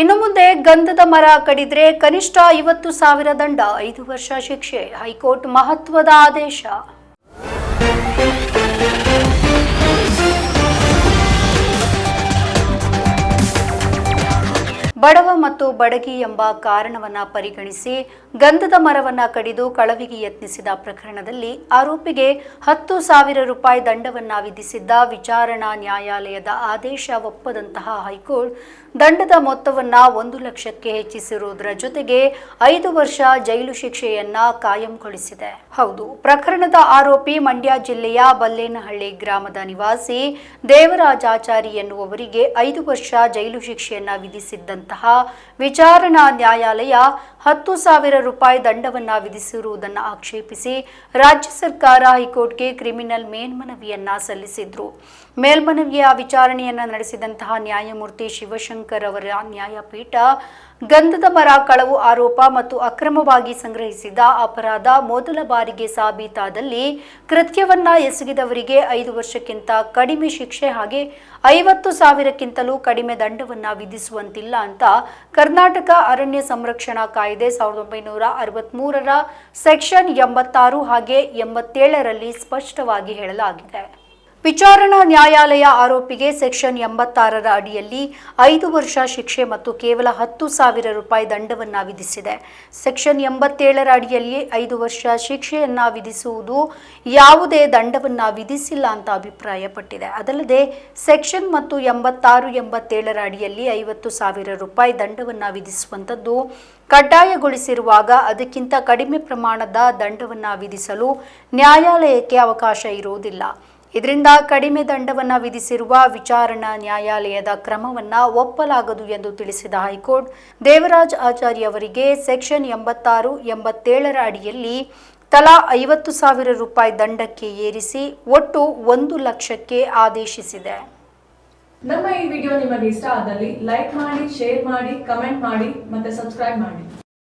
ಇನ್ನು ಮುಂದೆ ಗಂಧದ ಮರ ಕಡಿದ್ರೆ ಕನಿಷ್ಠ ಐವತ್ತು ಸಾವಿರ ದಂಡ, ಐದು ವರ್ಷ ಶಿಕ್ಷೆ, ಹೈಕೋರ್ಟ್ ಮಹತ್ವದ ಆದೇಶ. ಬಡವ ಮತ್ತು ಬಡಗಿ ಎಂಬ ಕಾರಣವನ್ನ ಪರಿಗಣಿಸಿ ಗಂಧದ ಮರವನ್ನ ಕಡಿದು ಕಳವಿಗೆ ಯತ್ನಿಸಿದ ಪ್ರಕರಣದಲ್ಲಿ ಆರೋಪಿಗೆ ಹತ್ತು ಸಾವಿರ ರೂಪಾಯಿ ದಂಡವನ್ನ ವಿಧಿಸಿದ್ದ ವಿಚಾರಣಾ ನ್ಯಾಯಾಲಯದ ಆದೇಶ ಒಪ್ಪದಂತಹ ಹೈಕೋರ್ಟ್ ದಂಡದ ಮೊತ್ತವನ್ನ ಒಂದು ಲಕ್ಷಕ್ಕೆ ಹೆಚ್ಚಿಸಿರುವುದರ ಜೊತೆಗೆ ಐದು ವರ್ಷ ಜೈಲು ಶಿಕ್ಷೆಯನ್ನ ಕಾಯಂಗೊಳಿಸಿದೆ. ಹೌದು, ಪ್ರಕರಣದ ಆರೋಪಿ ಮಂಡ್ಯ ಜಿಲ್ಲೆಯ ಬಲ್ಲೇನಹಳ್ಳಿ ಗ್ರಾಮದ ನಿವಾಸಿ ದೇವರಾಜಾಚಾರಿ ಎನ್ನುವವರಿಗೆ ಐದು ವರ್ಷ ಜೈಲು ಶಿಕ್ಷೆಯನ್ನ ವಿಧಿಸಿದ್ದಂತಹ ವಿಚಾರಣಾ ನ್ಯಾಯಾಲಯ ಹತ್ತು ಸಾವಿರ ರೂಪಾಯಿ ದಂಡವನ್ನ ವಿಧಿಸಿರುವುದನ್ನು ಆಕ್ಷೇಪಿಸಿ ರಾಜ್ಯ ಸರ್ಕಾರ ಹೈಕೋರ್ಟ್ಗೆ ಕ್ರಿಮಿನಲ್ ಮೇಲ್ಮನವಿಯನ್ನ ಸಲ್ಲಿಸಿದ್ರು. ಮೇಲ್ಮನವಿಯ ವಿಚಾರಣೆಯನ್ನ ನಡೆಸಿದಂತಹ ನ್ಯಾಯಮೂರ್ತಿ ಶಿವಶಂಕರ್ ಅವರ ನ್ಯಾಯಪೀಠ ಗಂಧದ ಮರ ಕಳವು ಆರೋಪ ಮತ್ತು ಅಕ್ರಮವಾಗಿ ಸಂಗ್ರಹಿಸಿದ ಅಪರಾಧ ಮೊದಲ ಬಾರಿಗೆ ಸಾಬೀತಾದಲ್ಲಿ ಕೃತ್ಯವನ್ನ ಎಸಗಿದವರಿಗೆ ಐದು ವರ್ಷಕ್ಕಿಂತ ಕಡಿಮೆ ಶಿಕ್ಷೆ ಹಾಗೆ ಐವತ್ತು ಸಾವಿರಕ್ಕಿಂತಲೂ ಕಡಿಮೆ ದಂಡವನ್ನ ವಿಧಿಸುವಂತಿಲ್ಲ ಅಂತ ಕರ್ನಾಟಕ ಅರಣ್ಯ ಸಂರಕ್ಷಣಾ ಕಾಯ್ದೆ ಸಾವಿರದ ಒಂಬೈನೂರ ಅರವತ್ಮೂರರ ಸೆಕ್ಷನ್ ಎಂಬತ್ತಾರು ಹಾಗೆ ಎಂಬತ್ತೇಳರಲ್ಲಿ ಸ್ಪಷ್ಟವಾಗಿ ಹೇಳಲಾಗಿದೆ. ವಿಚಾರಣಾ ನ್ಯಾಯಾಲಯ ಆರೋಪಿಗೆ ಸೆಕ್ಷನ್ ಎಂಬತ್ತಾರರ ಅಡಿಯಲ್ಲಿ ಐದು ವರ್ಷ ಶಿಕ್ಷೆ ಮತ್ತು ಕೇವಲ ಹತ್ತು ಸಾವಿರ ರೂಪಾಯಿ ದಂಡವನ್ನ ವಿಧಿಸಿದೆ. ಸೆಕ್ಷನ್ ಎಂಬತ್ತೇಳರ ಅಡಿಯಲ್ಲಿ ಐದು ವರ್ಷ ಶಿಕ್ಷೆಯನ್ನ ವಿಧಿಸುವುದು ಯಾವುದೇ ದಂಡವನ್ನ ವಿಧಿಸಿಲ್ಲ ಅಂತ ಅಭಿಪ್ರಾಯಪಟ್ಟಿದೆ. ಅದಲ್ಲದೆ ಸೆಕ್ಷನ್ ಮತ್ತು ಎಂಬತ್ತಾರು, ಎಂಬತ್ತೇಳರ ಅಡಿಯಲ್ಲಿ ಐವತ್ತು ಸಾವಿರ ರೂಪಾಯಿ ದಂಡವನ್ನ ವಿಧಿಸುವಂಥದ್ದು ಕಡ್ಡಾಯಗೊಳಿಸಿರುವಾಗ ಅದಕ್ಕಿಂತ ಕಡಿಮೆ ಪ್ರಮಾಣದ ದಂಡವನ್ನ ವಿಧಿಸಲು ನ್ಯಾಯಾಲಯಕ್ಕೆ ಅವಕಾಶ ಇರುವುದಿಲ್ಲ. ಇದರಿಂದ ಕಡಿಮೆ ದಂಡವನ್ನು ವಿಧಿಸಿರುವ ವಿಚಾರಣಾ ನ್ಯಾಯಾಲಯದ ಕ್ರಮವನ್ನು ಒಪ್ಪಲಾಗದು ಎಂದು ತಿಳಿಸಿದ ಹೈಕೋರ್ಟ್, ದೇವರಾಜ್ ಆಚಾರ್ಯ ಅವರಿಗೆ ಸೆಕ್ಷನ್ ಎಂಬತ್ತಾರು, ಎಂಬತ್ತೇಳರ ಅಡಿಯಲ್ಲಿ ತಲಾ ಐವತ್ತು ಸಾವಿರ ರೂಪಾಯಿ ದಂಡಕ್ಕೆ ಏರಿಸಿ ಒಟ್ಟು ಒಂದು ಲಕ್ಷಕ್ಕೆ ಆದೇಶಿಸಿದೆ. ನಮ್ಮ ಈ ವಿಡಿಯೋ ನಿಮಗೆ ಇಷ್ಟ ಆದಲ್ಲಿ ಲೈಕ್ ಮಾಡಿ, ಶೇರ್ ಮಾಡಿ, ಕಮೆಂಟ್ ಮಾಡಿ ಮತ್ತೆ ಸಬ್ಸ್ಕ್ರೈಬ್ ಮಾಡಿ.